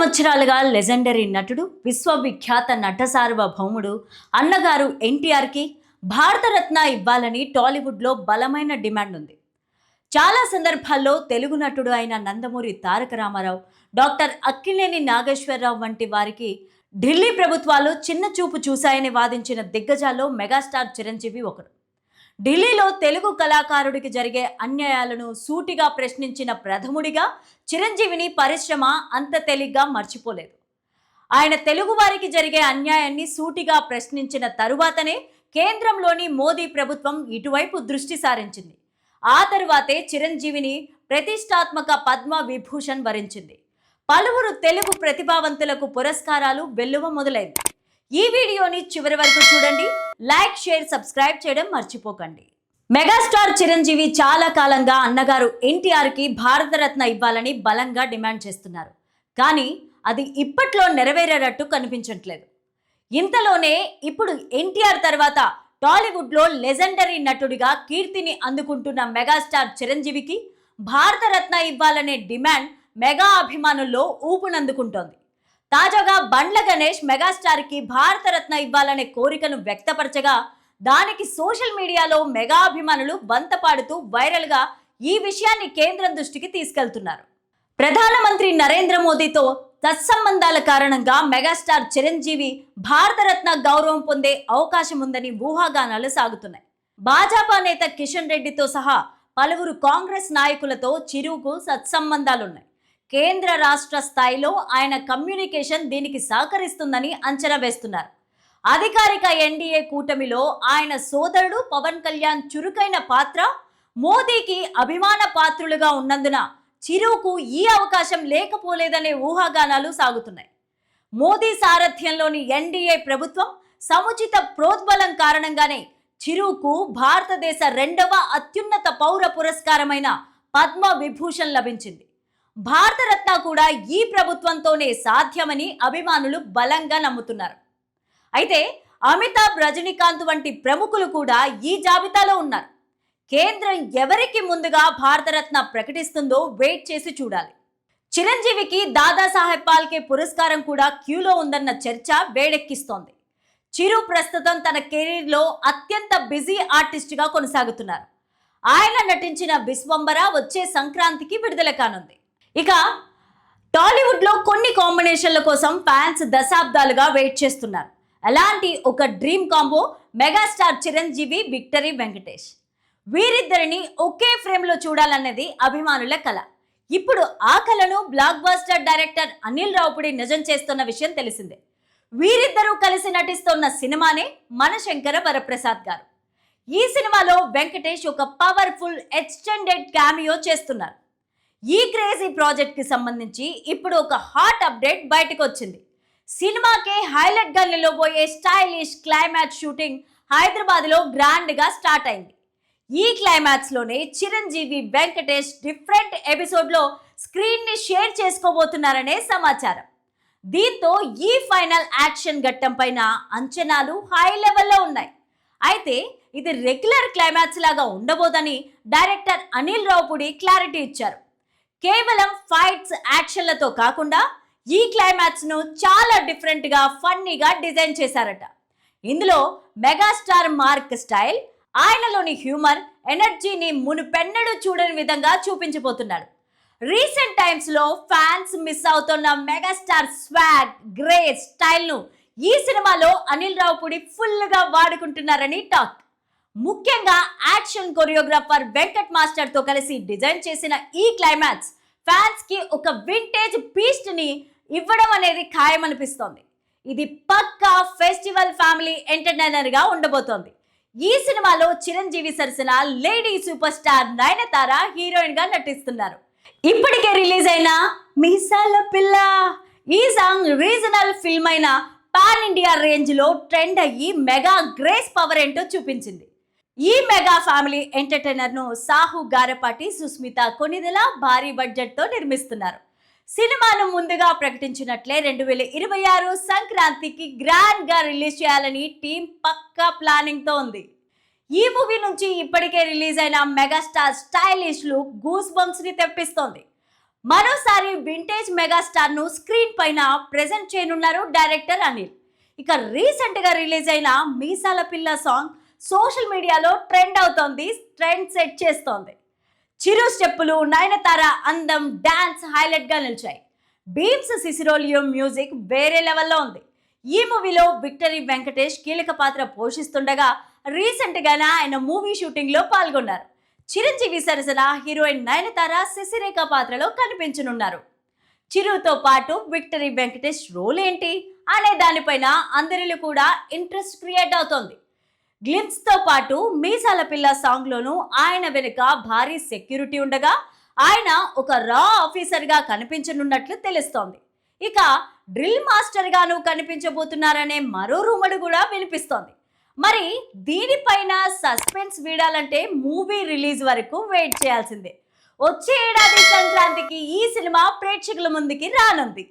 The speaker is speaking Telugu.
సంవత్సరాలుగా లెజెండరీ నటుడు విశ్వవిఖ్యాత నట సార్వభౌముడు అన్నగారు ఎన్టీఆర్కి భారతరత్న ఇవ్వాలని టాలీవుడ్లో బలమైన డిమాండ్ ఉంది. చాలా సందర్భాల్లో తెలుగు నటుడు అయిన నందమూరి తారక రామారావు డాక్టర్ అక్కినేని నాగేశ్వరరావు వంటి వారికి ఢిల్లీ ప్రభుత్వాలు చిన్న చూపు చూశాయని వాదించిన దిగ్గజాల్లో మెగాస్టార్ చిరంజీవి ఒకరు ఢిల్లీలో తెలుగు కళాకారుడికి జరిగే అన్యాయాలను సూటిగా ప్రశ్నించిన ప్రథముడిగా చిరంజీవిని పరిశ్రమ అంత తేలిగ్గా మర్చిపోలేదు. ఆయన తెలుగు వారికి జరిగే అన్యాయాన్ని సూటిగా ప్రశ్నించిన తరువాతనే కేంద్రంలోని మోదీ ప్రభుత్వం ఇటువైపు దృష్టి సారించింది. ఆ తరువాతే చిరంజీవిని ప్రతిష్టాత్మక పద్మ విభూషణ్ వరించింది. పలువురు తెలుగు ప్రతిభావంతులకు పురస్కారాలు వెల్లువ మొదలైంది. ఈ వీడియోని చివరి వరకు చూడండి. లైక్ షేర్ సబ్స్క్రైబ్ చేయడం మర్చిపోకండి. మెగాస్టార్ చిరంజీవి చాలా కాలంగా అన్నగారు ఎన్టీఆర్కి భారతరత్న ఇవ్వాలని బలంగా డిమాండ్ చేస్తున్నారు. కానీ అది ఇప్పట్లో నెరవేరేటట్టు కనిపించట్లేదు. ఇంతలోనే ఇప్పుడు ఎన్టీఆర్ తర్వాత టాలీవుడ్లో లెజెండరీ నటుడిగా కీర్తిని అందుకుంటున్న మెగాస్టార్ చిరంజీవికి భారతరత్న ఇవ్వాలనే డిమాండ్ మెగా అభిమానుల్లో ఊపునందుకుంటోంది. తాజాగా బండ్ల గణేష్ మెగాస్టార్కి భారతరత్న ఇవ్వాలనే కోరికను వ్యక్తపరచగా దానికి సోషల్ మీడియాలో మెగా అభిమానులు వంత పాడుతూ వైరల్గా ఈ విషయాన్ని కేంద్రం దృష్టికి తీసుకెళ్తున్నారు. ప్రధానమంత్రి నరేంద్ర మోదీతో తత్సంబంధాల కారణంగా మెగాస్టార్ చిరంజీవి భారతరత్న గౌరవం పొందే అవకాశం ఉందని ఊహాగానాలు సాగుతున్నాయి. భాజపా నేత కిషన్ రెడ్డితో సహా పలువురు కాంగ్రెస్ నాయకులతో చిరుకు సత్సంబంధాలున్నాయి. కేంద్ర రాష్ట్ర స్థాయిలో ఆయన కమ్యూనికేషన్ దీనికి సహకరిస్తుందని అంచనా వేస్తున్నారు. అధికారిక ఎన్డీఏ కూటమిలో ఆయన సోదరుడు పవన్ కళ్యాణ్ చురుకైన పాత్ర మోదీకి అభిమాన పాత్రులుగా ఉన్నందున చిరుకు ఈ అవకాశం లేకపోలేదనే ఊహాగానాలు సాగుతున్నాయి. మోదీ సారథ్యంలోని ఎన్డీఏ ప్రభుత్వం సముచిత ప్రోద్బలం కారణంగానే చిరుకు భారతదేశ రెండవ అత్యున్నత పౌర పురస్కారమైన పద్మ విభూషణ్ లభించింది. భారతరత్న కూడా ఈ ప్రభుత్వంతోనే సాధ్యమని అభిమానులు బలంగా నమ్ముతున్నారు. అయితే అమితాబ్ రజనీకాంత్ వంటి ప్రముఖులు కూడా ఈ జాబితాలో ఉన్నారు. కేంద్రం ఎవరికి ముందుగా భారతరత్న ప్రకటిస్తుందో వెయిట్ చేసి చూడాలి. చిరంజీవికి దాదాసాహెబ్ పాల్కే పురస్కారం కూడా క్యూలో ఉందన్న చర్చ వేడెక్కిస్తోంది. చిరు ప్రస్తుతం తన కెరీర్లో అత్యంత బిజీ ఆర్టిస్ట్గా కొనసాగుతున్నారు. ఆయన నటించిన విశ్వంబర వచ్చే సంక్రాంతికి విడుదల కానుంది. ఇక టాలీవుడ్లో కొన్ని కాంబినేషన్ల కోసం ఫ్యాన్స్ దశాబ్దాలుగా వెయిట్ చేస్తున్నారు. అలాంటి ఒక dream combo megastar Chiranjeevi victory Venkatesh. వీరిద్దరిని ఒకే ఫ్రేమ్లో చూడాలన్నది అభిమానుల కళ ఇప్పుడు ఆ కళను blockbuster director Anil Ravipudi నిజం చేస్తున్న విషయం తెలిసిందే. వీరిద్దరూ కలిసి నటిస్తున్న సినిమానే మనశంకర వరప్రసాద్ గారు. ఈ సినిమాలో వెంకటేష్ ఒక పవర్ఫుల్ ఎక్స్టెండెడ్ క్యామియో చేస్తున్నారు. ఈ క్రేజీ ప్రాజెక్ట్కి సంబంధించి ఇప్పుడు ఒక హాట్ అప్డేట్ బయటకు వచ్చింది సినిమాకే హైలైట్గా నిలబోయే స్టైలిష్ క్లైమాక్స్ షూటింగ్ హైదరాబాద్లో గ్రాండ్గా స్టార్ట్ అయింది. ఈ క్లైమాక్స్లోనే చిరంజీవి వెంకటేష్ డిఫరెంట్ ఎపిసోడ్లో స్క్రీన్ని షేర్ చేసుకోబోతున్నారనే సమాచారం. దీంతో ఈ ఫైనల్ యాక్షన్ ఘట్టం పైన అంచనాలు హై లెవెల్లో ఉన్నాయి. అయితే ఇది రెగ్యులర్ క్లైమాక్స్ లాగా ఉండబోదని డైరెక్టర్ అనిల్ రావుపుడి క్లారిటీ ఇచ్చారు. కేవలం ఫైట్స్ యాక్షన్లతో కాకుండా ఈ క్లైమాక్స్ను చాలా డిఫరెంట్గా ఫన్నీగా డిజైన్ చేశారట. ఇందులో మెగాస్టార్ మార్క్ స్టైల్ ఆయనలోని హ్యూమర్ ఎనర్జీని మునుపెన్నడూ చూడని విధంగా చూపించబోతున్నాడు. రీసెంట్ టైమ్స్లో ఫ్యాన్స్ మిస్ అవుతున్న మెగాస్టార్ స్వాగ్ గ్రే స్టైల్ను ఈ సినిమాలో అనిల్ రావుపుడి ఫుల్గా వాడుకుంటున్నారని టాక్. ముఖ్యంగా యాక్షన్ కొరియోగ్రాఫర్ వెంకట్ మాస్టర్తో కలిసి డిజైన్ చేసిన ఈ క్లైమాక్స్ ఫ్యాన్స్కి ఒక వింటేజ్ పీస్ట్ని ఇవ్వడం అనేది ఖాయమనిపిస్తోంది. ఇది పక్కా ఫెస్టివల్ ఫ్యామిలీ ఎంటర్టైనర్గా ఉండబోతోంది. ఈ సినిమాలో చిరంజీవి సరసన లేడీ సూపర్ స్టార్ నయనతార హీరోయిన్గా నటిస్తున్నారు. ఇప్పటికే రిలీజ్ అయిన మిసాల పిల్ల. ఈ సాంగ్ రీజనల్ ఫిల్మ్ అయిన పాన్ ఇండియా రేంజ్లో ట్రెండ్ అయ్యి మెగా గ్రేస్ పవర్ ఏంటో చూపించింది. ఈ మెగా ఫ్యామిలీ ఎంటర్టైనర్ను సాహు గారపాటి సుస్మిత కొనిదెల భారీ బడ్జెట్తో నిర్మిస్తున్నారు. సినిమాను ముందుగా ప్రకటించినట్లే రెండు వేల ఇరవై ఆరు సంక్రాంతికి గ్రాండ్గా రిలీజ్ చేయాలని టీం పక్కా ప్లానింగ్తో ఉంది. ఈ మూవీ నుంచి ఇప్పటికే రిలీజ్ అయిన మెగాస్టార్ స్టైలిష్ లుక్ గూస్ బంప్స్ని తెప్పిస్తోంది. మరోసారి వింటేజ్ మెగాస్టార్ను స్క్రీన్ పైన ప్రెజెంట్ చేయనున్నారు డైరెక్టర్ అనిల్. ఇక రీసెంట్గా రిలీజ్ అయిన మీసాల పిల్ల సాంగ్ సోషల్ మీడియాలో ట్రెండ్ అవుతోంది ట్రెండ్ సెట్ చేస్తోంది. చిరు స్టెప్పులు నయనతార అందం డాన్స్ హైలైట్గా నిలిచాయి. బీమ్స్ సిసిరోలియం మ్యూజిక్ వేరే లెవెల్లో ఉంది. ఈ మూవీలో విక్టరీ వెంకటేష్ కీలక పాత్ర పోషిస్తుండగా రీసెంట్గానే ఆయన మూవీ షూటింగ్లో పాల్గొన్నారు. చిరంజీవి సరసన హీరోయిన్ నయనతార శశిరేఖ పాత్రలో కనిపించనున్నారు. చిరుతో పాటు విక్టరీ వెంకటేష్ రోల్ ఏంటి అనే దానిపైన అందరిలో కూడా ఇంట్రెస్ట్ క్రియేట్ అవుతోంది. గ్లిమ్స్తో పాటు మీసాల పిల్ల సాంగ్ లోను ఆయన వెనుక భారీ సెక్యూరిటీ ఉండగా ఆయన ఒక రా ఆఫీసర్గా కనిపించనున్నట్లు తెలుస్తోంది. ఇక డ్రిల్ మాస్టర్ గాను కనిపించబోతున్నారనే మరో రూమర్ కూడా వినిపిస్తోంది. మరి దీనిపైన సస్పెన్స్ వీడాలంటే మూవీ రిలీజ్ వరకు వెయిట్ చేయాల్సిందే. వచ్చే ఏడాది సంక్రాంతికి ఈ సినిమా ప్రేక్షకుల ముందుకి రానుంది.